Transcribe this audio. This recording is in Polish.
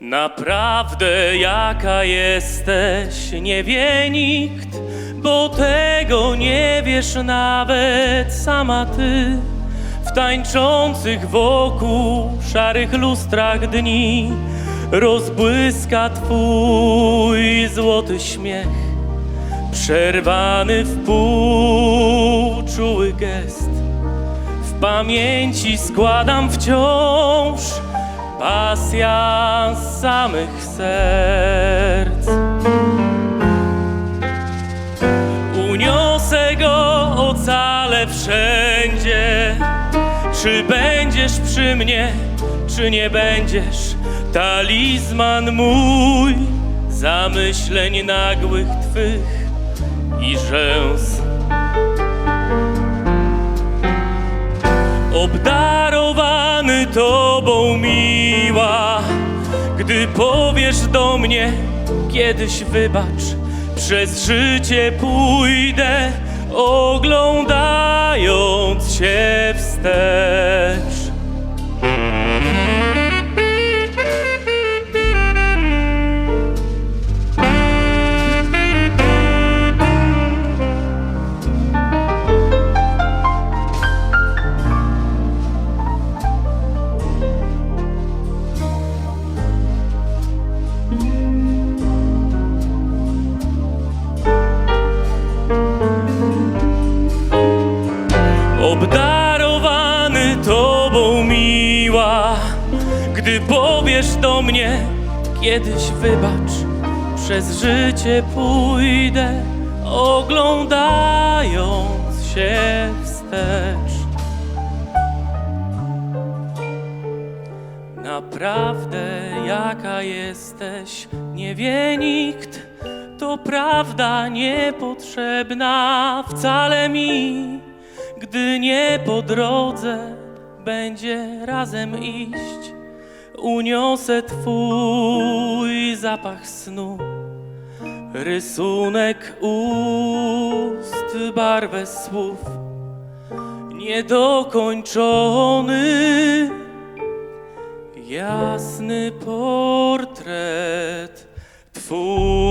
Naprawdę jaka jesteś, nie wie nikt, bo tego nie wiesz nawet sama ty. W tańczących wokół szarych lustrach dni rozbłyska twój złoty śmiech, przerwany w pół czuły gest. W pamięci składam wciąż pasja z samych serc. Uniosę go ocalę wszędzie. Czy będziesz przy mnie, czy nie będziesz? Talizman mój zamyśleń nagłych twych i rzęs. Obdarowany tobą miła, gdy powiesz do mnie kiedyś wybacz, przez życie pójdę, oglądając się wstecz. Tobą miła, gdy powiesz do mnie kiedyś wybacz, przez życie pójdę, oglądając się wstecz. Naprawdę jaka jesteś, nie wie nikt, to prawda niepotrzebna wcale mi, gdy nie po drodze będzie razem iść. Uniosę twój zapach snu, rysunek ust, barwę słów, niedokończony. Jasny portret Twój.